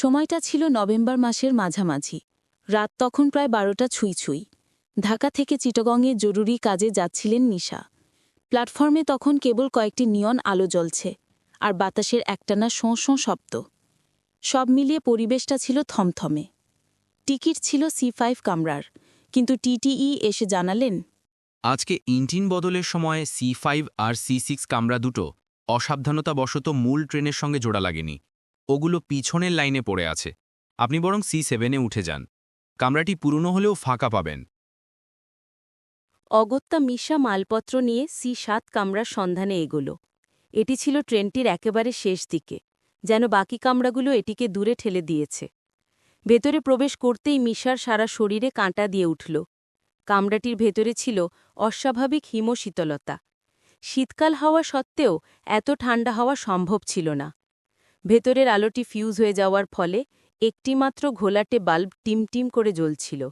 সময়টা ছিল নভেম্বর মাসের মাঝামাঝি। রাত তখন প্রায় বারোটা ছুঁই ছুঁই। ঢাকা থেকে চিটগংয়ে জরুরি কাজে যাচ্ছিলেন নিশা। প্ল্যাটফর্মে তখন কেবল কয়েকটি নিয়ন আলো জ্বলছে, আর বাতাসের একটানা শোঁ শোঁ শব্দ। সব মিলিয়ে পরিবেশটা ছিল থমথমে। টিকিট ছিল সি ফাইভ কামরার, কিন্তু টিটিই এসে জানালেন, আজকে ইঞ্জিন বদলের সময় সি ফাইভ আর সি সিক্স কামরা দুটো অসাবধানতাবশত মূল ট্রেনের সঙ্গে জোড়া লাগেনি। ওগুলো পিছনের লাইনে পড়ে আছে। আপনি বরং সি সেভেনে উঠে যান। কামরাটি পুরনো হলেও ফাঁকা পাবেন। অগত্যা মিশা মালপত্র নিয়ে সি সাত কামরার সন্ধানে এগোল। এটি ছিল ট্রেনটির একেবারে শেষ দিকে, যেন বাকি কামরাগুলো এটিকে দূরে ঠেলে দিয়েছে। ভেতরে প্রবেশ করতেই মিশার সারা শরীরে কাঁটা দিয়ে উঠল। কামরাটির ভেতরে ছিল অস্বাভাবিক হিমশীতলতা। শীতকাল হওয়া সত্ত্বেও এত ঠান্ডা হওয়া সম্ভব ছিল না। ভেতরের আলোটি ফিউজ হয়ে যাওয়ার ফলে একটিমাত্র ঘোলাটে বাল্ব টিমটিম করে জ্বলছিল,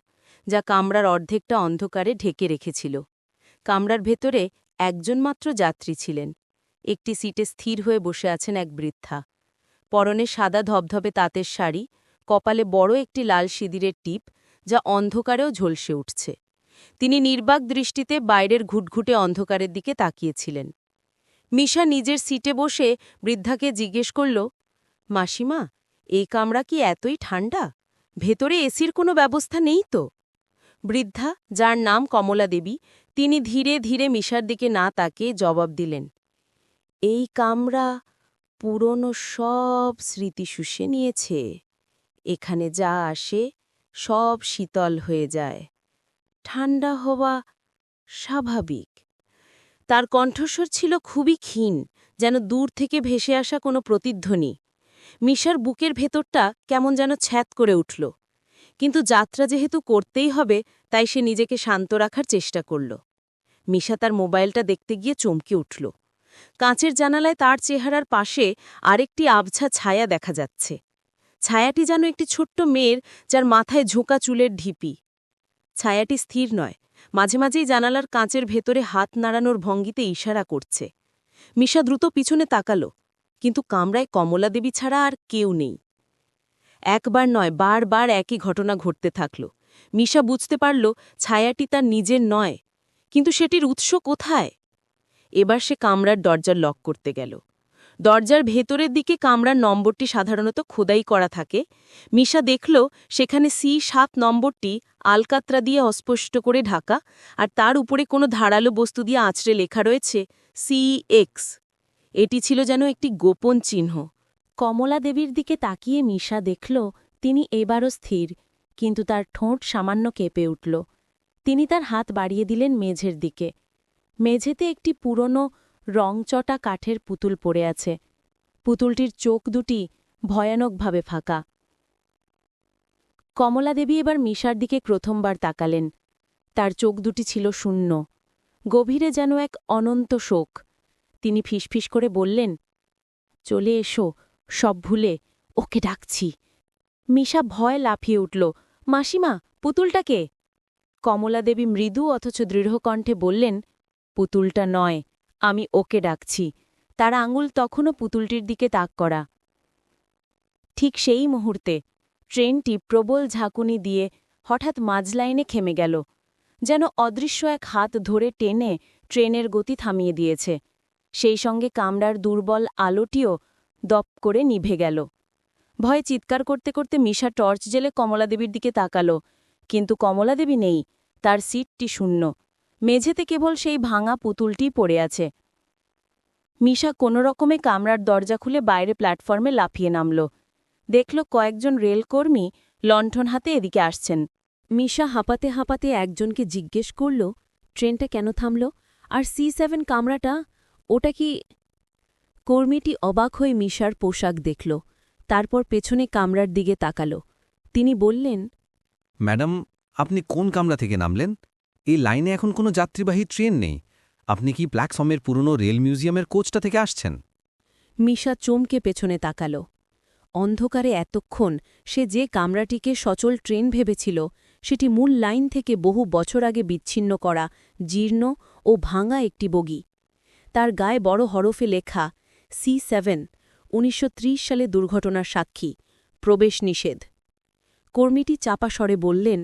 যা কামরার অর্ধেকটা অন্ধকারে ঢেকে রেখেছিল। কামরার ভেতরে একজন মাত্র যাত্রী ছিলেন। একটি সিটে স্থির হয়ে বসে আছেন এক বৃদ্ধা। পরনে সাদা ধবধবে তাঁতের শাড়ি, কপালে বড় একটি লাল সিঁদিরের টিপ, যা অন্ধকারেও ঝলসে উঠছে। তিনি নির্বাক দৃষ্টিতে বাইরের ঘুটঘুটে অন্ধকারের দিকে তাকিয়েছিলেন। মিশা নিজের সিটে বসে বৃদ্ধাকে জিজ্ঞেস করল মাসিমা, এই কামরা কি এতই ঠান্ডা ভেতরে এসির কোনো ব্যবস্থা নেই তো? বৃদ্ধা, যার নাম কমলা দেবী, তিনি ধীরে ধীরে মিশার দিকে না তাকে জবাব দিলেন, এই কামরা পুরনো সব স্মৃতি শুষে নিয়েছে। এখানে যা আসে সব শীতল হয়ে যায়। ঠান্ডা হওয়া স্বাভাবিক। তার কণ্ঠস্বর ছিল খুবই ক্ষীণ, যেন দূর থেকে ভেসে আসা কোনো প্রতিধ্বনি। মিশার বুকের ভেতরটা কেমন যেন ছ্যাত করে উঠল। কিন্তু যাত্রা যেহেতু করতেই হবে, তাই সে নিজেকে শান্ত রাখার চেষ্টা করল। মিশা তার মোবাইলটা দেখতে গিয়ে চমকে উঠল। কাঁচের জানালায় তার চেহারার পাশে আরেকটি আবছা ছায়া দেখা যাচ্ছে। ছায়াটি যেন একটি ছোট্ট মেয়ের, যার মাথায় ঝোঁকা চুলের ঢিপি। ছায়াটি স্থির নয়, মাঝে মাঝেই জানালার কাঁচের ভেতরে হাত নাড়ানোর ভঙ্গিতে ইশারা করছে। মিশা দ্রুত পিছনে তাকাল। কিন্তু কামরায় কমলা দেবী ছাড়া আর কেউ নেই। একবার নয়, বারবার একই ঘটনা ঘটতে থাকল। মিশা বুঝতে পারল ছায়াটি তার নিজের নয়, কিন্তু সেটির উৎস কোথায়? এবার সে কামরার দরজার লক করতে গেল। দরজার ভেতরের দিকে কামরার নম্বরটি সাধারণত খোদাই করা থাকে। মিশা দেখল সেখানে সি সাত নম্বরটি আলকাত্রা দিয়ে অস্পষ্ট করে ঢাকা, আর তার উপরে কোনো ধারালো বস্তু দিয়ে আঁচড়ে লেখা রয়েছে সি এক্স। এটি ছিল যেন একটি গোপন চিহ্ন। কমলা দেবীর দিকে তাকিয়ে মিশা দেখল, তিনি এবারও স্থির, কিন্তু তার ঠোঁট সামান্য কেঁপে উঠল। তিনি তার হাত বাড়িয়ে দিলেন মেঝের দিকে। মেঝেতে একটি পুরনো, রংচটা কাঠের পুতুল পড়ে আছে। পুতুলটির চোখ দুটি ভয়ানকভাবে ফাঁকা। কমলা দেবী এবার মিশার দিকে প্রথমবার তাকালেন। তার চোখ দুটি ছিল শূন্য। গভীরে যেন এক অনন্ত শোক। তিনি ফিসফিস করে বললেন, চলে এসো, সব ভুলে, ওকে ডাকছি। মিশা ভয় লাফিয়ে উঠল, মাসিমা পুতুলটাকে কমলা দেবী মৃদু অথচ দৃঢ়কণ্ঠে বললেন, পুতুলটা নয়, আমি ওকে ডাকছি। তার আঙুল তখনও পুতুলটির দিকে তাক করা। ঠিক সেই মুহূর্তে ট্রেনটি প্রবল ঝাঁকুনি দিয়ে হঠাৎ মাঝলাইনে খেমে গেল, যেন অদৃশ্য এক হাত ধরে টেনে ট্রেনের গতি থামিয়ে দিয়েছে। সেই সঙ্গে কামরার দুর্বল আলোটিও দপ করে নিভে গেল। ভয়ে চিৎকার করতে করতে মিশা টর্চ জেলে কমলাদেবীর দিকে তাকালো, কিন্তু কমলাদেবী নেই, তার সিটটি শূন্য। মেঝেতে কেবল সেই ভাঙা পুতুলটি পড়ে আছে। মিশা কোনো রকমে কামরার দরজা খুলে বাইরে প্ল্যাটফর্মে লাফিয়ে নামল। দেখল কয়েকজন রেলকর্মী লণ্ঠন হাতে এদিকে আসছেন। মিশা হাঁপাতে হাঁপাতে একজনকে জিজ্ঞেস করল, ট্রেনটা কেন থামল? আর সি সেভেন কামরাটা ওটা কি? কর্মীটি অবাক হয়ে মিশার পোশাক দেখল তারপর পেছনে কামরার দিকে তাকাল। তিনি বললেন ম্যাডাম আপনি কোন কামরা থেকে নামলেন? এই লাইনে এখন কোনো যাত্রীবাহী ট্রেন নেই। আপনি কি প্ল্যাটফর্মের পুরনো রেল মিউজিয়ামের কোচটা থেকে আসছেন? মিশা চমকে পেছনে তাকাল। অন্ধকারে এতক্ষণ সে যে কামরাটিকে সচল ট্রেন ভেবেছিল সেটি মূল লাইন থেকে বহু বছর আগে বিচ্ছিন্ন করা জীর্ণ ও ভাঙা একটি বগি। তার গায়ে বড় হরফে লেখা সি সেভেন উনিশশো ত্রিশ সালে দুর্ঘটনার সাক্ষী প্রবেশ নিষেধ। কর্মীটি চাপা স্বরে বললেন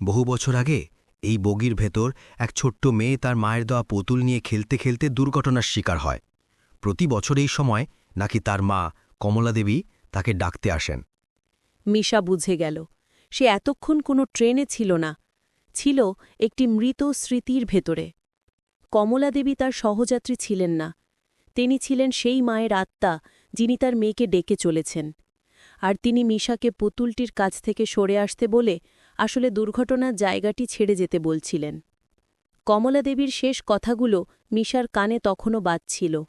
বহু বছর আগে এই বগির ভেতর এক ছোট্ট মেয়ে তার মায়ের দেওয়া পুতুল নিয়ে খেলতে খেলতে দুর্ঘটনার শিকার হয়। প্রতি বছর এই সময় নাকি তার মা কমলা দেবী তাকে ডাকতে আসেন। মিশা বুঝে গেল সে এতক্ষণ কোনো ট্রেনে ছিল না ছিল একটি মৃত স্মৃতির ভেতরে। কমলা দেবী তার সহযাত্রী ছিলেন না। তিনি ছিলেন সেই মায়ের আত্মা, যিনি তার মেয়েকে ডেকে চলেছেন। আর তিনি মিশাকে পুতুলটির কাছ থেকে সরে আসতে বলে আসলে দুর্ঘটনার জায়গাটি ছেড়ে যেতে বলছিলেন। কমলা দেবীর শেষ কথাগুলো মিশার কানে তখনও বাজছিল।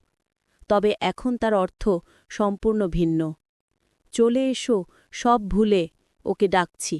তবে এখন তার অর্থ সম্পূর্ণ ভিন্ন। চলে এসো, সব ভুলে, ওকে ডাকছি।